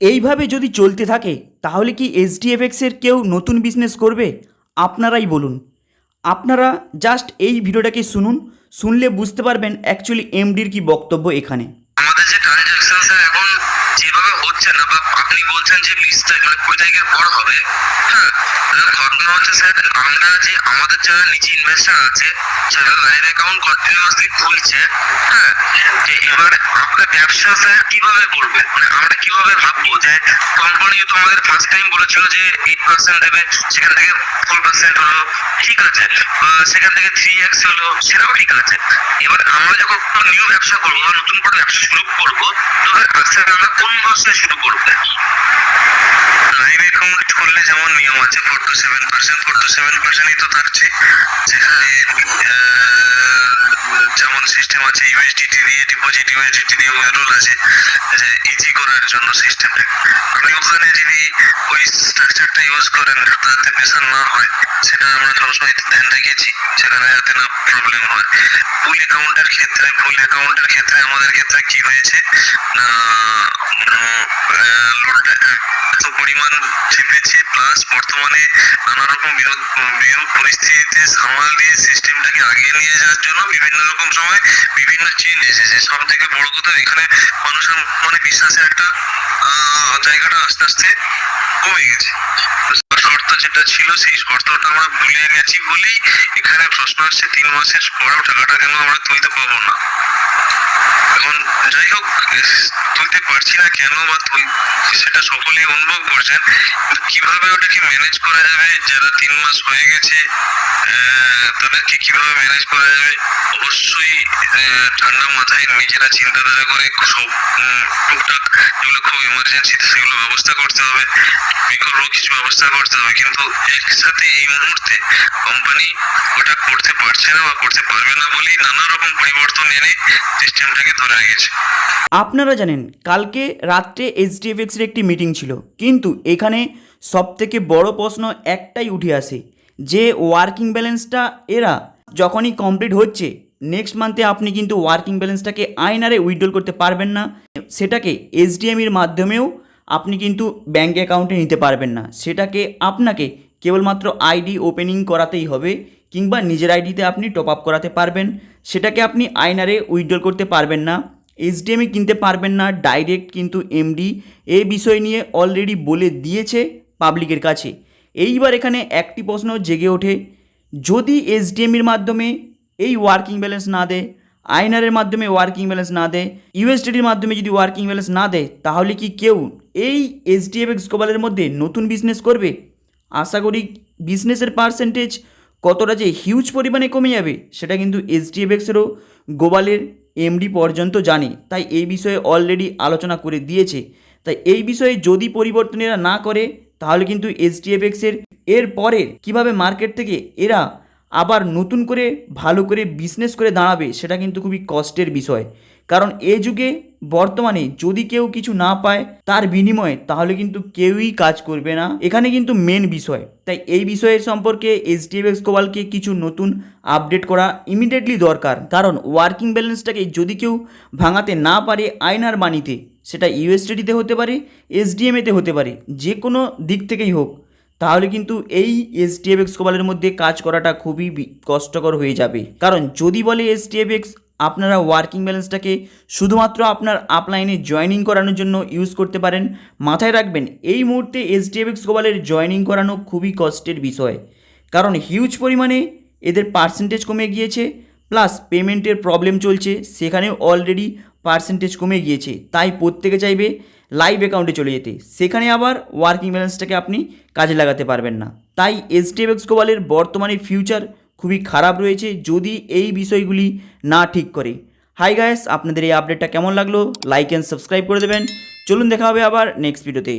এইভাবে যদি চলতে থাকে, তাহলে কি এইচডিএফএক্সের কেউ নতুন বিজনেস করবে? আপনারাই বলুন। আপনারা জাস্ট এই ভিডিওটাকে শুনুন, শুনলে বুঝতে পারবেন অ্যাকচুয়ালি এমডির কি বক্তব্য এখানে। আমাদের যে ট্রানজাকশন স্যার এখন যেভাবে হচ্ছে না, বা আপনি বলছেন যে বিশ তারিখ মানে কুড়ি তারিখের পর হবে হ্যাঁ ঘটনা হচ্ছে স্যার আমরা যে আমাদের যারা নিচে ইনভেস্টার আছে, যারা লাইভ অ্যাকাউন্ট কন্টিনিউয়াসলি খুলছে হ্যাঁ যে এবার আপনার ব্যবসা স্যার কীভাবে করবে? মানে আমরা কীভাবে ভাববো? যে কোম্পানি তো আমাদের ফার্স্ট টাইম বলেছিল যে এইট পার্সেন্ট দেবে, সেখান থেকে ফোর পার্সেন্ট হলো, ঠিক আছে সেখান থেকে থ্রি এক্স হলো, সেটাও ঠিক আছে। এবার আমরা যখন নিউ ব্যবসা করব নতুন করে ব্যবসা শুরু করব তখন আস্তে আস্তে আমরা কোন মাসে শুরু করব? লাইভ অ্যাকাউন্ট করলে যেমন নিয়ম আছে four two seven percent four two seven পার্সেন্টই তো থাকছে। যেখানে যেমন সিস্টেম আছে ইউএসডিটি দিয়ে ডিপোজিট ইউএসডিটি দিয়ে রুল আছে ইজি করার জন্য সিস্টেম আপনি ওখানে যদি ওই স্ট্রাকচারটা ইউজ করেন, যাতে প্রেশার না হয়, সেটা আমরা সবসময় ধ্যান রেখেছি সেখানে যাতে না প্রবলেম হয়। ফুল অ্যাকাউন্টের ক্ষেত্রে ফুল অ্যাকাউন্টের ক্ষেত্রে আমাদের ক্ষেত্রে কি হয়েছে? না লোডটা পরিমাণ চেপেছে প্লাস বর্তমানে নানা রকম বিরোধ পরিস্থিতিতে সামাল দিয়ে সিস্টেমটাকে আগিয়ে নিয়ে যাওয়ার জন্য বিভিন্ন রকম সময় বিভিন্ন চেঞ্জ এসেছে। সব থেকে বড় কথা এখানে মানুষের মানে বিশ্বাসের একটা জায়গাটা আস্তে আস্তে কমে গেছে। শর্ত যেটা ছিল, সেই শর্তটা আমরা ভুলে গেছি বলেই এখানে প্রশ্ন আসছে, তিন মাসের পরেও টাকাটা কেন আমরা তুলতে পারব না? যাই হোক তুলতে পারছি না কেন বা সেটা সকলেই অনুভব করছেন। কীভাবে ওটাকে ম্যানেজ করা যাবে যারা তিন মাস হয়ে গেছে তাদেরকে কীভাবে ম্যানেজ করা যাবে, অবশ্যই ঠান্ডা মাথায় নিজেরা চিন্তাধারা করে সব টুকটাক যেগুলো খুব ইমার্জেন্সি সেগুলো ব্যবস্থা করতে হবে, বিকল্প কিছু ব্যবস্থা করতে হবে। কিন্তু একসাথে এই মুহূর্তে কোম্পানি ওটা করতে পারছে না বা করতে পারবে না বলেই নানা রকম পরিবর্তন এনে সিস্টেমটাকে ধরে রেখেছে। আপনারা জানেন, কালকে রাত্রে এইচডিএফএক্সের একটি মিটিং ছিল। কিন্তু এখানে সবথেকে বড় প্রশ্ন একটাই উঠে আসে, যে ওয়ার্কিং ব্যালেন্সটা এরা যখনই কমপ্লিট হচ্ছে নেক্সট মান্থে আপনি কিন্তু ওয়ার্কিং ব্যালেন্সটাকে আইনারে উইথড্রল করতে পারবেন না। সেটাকে এইচডিএমির মাধ্যমেও আপনি কিন্তু ব্যাঙ্ক অ্যাকাউন্টে নিতে পারবেন না। সেটাকে আপনাকে কেবলমাত্র আইডি ওপেনিং করাতেই হবে, কিংবা নিজের আইডিতে আপনি টপ আপ করাতে পারবেন। সেটাকে আপনি আইনারে উইথড্রল করতে পারবেন না। এইচডিএমই কিনতে পারবেন না ডাইরেক্ট কিন্তু এমডি এই বিষয় নিয়ে অলরেডি বলে দিয়েছে পাবলিকের কাছে। এইবার এখানে একটি প্রশ্ন জেগে ওঠে, যদি এইচডিএমির মাধ্যমে এই ওয়ার্কিং ব্যালেন্স না দেয় আইনারের মাধ্যমে ওয়ার্কিং ব্যালেন্স না দেয় ইউএসডিটির মাধ্যমে যদি ওয়ার্কিং ব্যালেন্স না দেয়, তাহলে কি কেউ এই এইচডিএফএক্স গ্লোবালের মধ্যে নতুন বিজনেস করবে? আশা করি বিজনেসের পার্সেন্টেজ কতটা যে হিউজ পরিমাণে কমে যাবে, সেটা কিন্তু এসডিএফএক্সেরও গোবালের এমডি পর্যন্ত জানে। তাই এই বিষয়ে অলরেডি আলোচনা করে দিয়েছে। তাই এই বিষয়ে যদি পরিবর্তন এরা না করে, তাহলে কিন্তু এসডিএফএক্সের এর পরের, কীভাবে মার্কেট থেকে এরা আবার নতুন করে ভালো করে বিজনেস করে দাঁড়াবে, সেটা কিন্তু খুবই কষ্টের বিষয়। কারণ এ যুগে বর্তমানে যদি কেউ কিছু না পায় তার বিনিময়ে, তাহলে কিন্তু কেউই কাজ করবে না। এখানে কিন্তু মেন বিষয়। তাই এই বিষয়ের সম্পর্কে এইচডিএফএক্স কোবালকে কিছু নতুন আপডেট করা ইমিডিয়েটলি দরকার। কারণ ওয়ার্কিং ব্যালেন্সটাকে যদি কেউ ভাঙাতে না পারে আয়নার বাণীতে সেটা ইউএসডিতে হতে পারে এসডিএমএতে হতে পারে, যে কোনো দিক থেকেই হোক তাহলে কিন্তু এই এসটিএফএক্স কোবালের মধ্যে কাজ করাটা খুবই কষ্টকর হয়ে যাবে। কারণ যদি বলে এসটিএফএক্স আপনারা ওয়ার্কিং ব্যালেন্সটাকে শুধুমাত্র আপনার আপলাইনে জয়েনিং করানোর জন্য ইউজ করতে পারেন, মাথায় রাখবেন, এই মুহূর্তে এসটিএফএক্স কোবালের জয়েনিং করানো খুবই কষ্টের বিষয়। কারণ হিউজ পরিমাণে এদের পার্সেন্টেজ কমে গিয়েছে প্লাস পেমেন্টের প্রবলেম চলছে সেখানেও অলরেডি পার্সেন্টেজ কমে গিয়েছে। তাই প্রত্যেকে চাইবে লাইভ অ্যাকাউন্টে চলে যেতে। সেখানে আবার ওয়ার্কিং ব্যালেন্সটাকে আপনি কাজে লাগাতে পারবেন না। তাই এসটিএফএক্স গোবালের বর্তমানে ফিউচার খুবই খারাপ রয়েছে যদি এই বিষয়গুলি না ঠিক করে। হাই গায়েস আপনাদের এই আপডেটটা কেমন লাগল? লাইক অ্যান্ড সাবস্ক্রাইব করে দেবেন। চলুন দেখা হবে আবার নেক্সট ভিডিওতে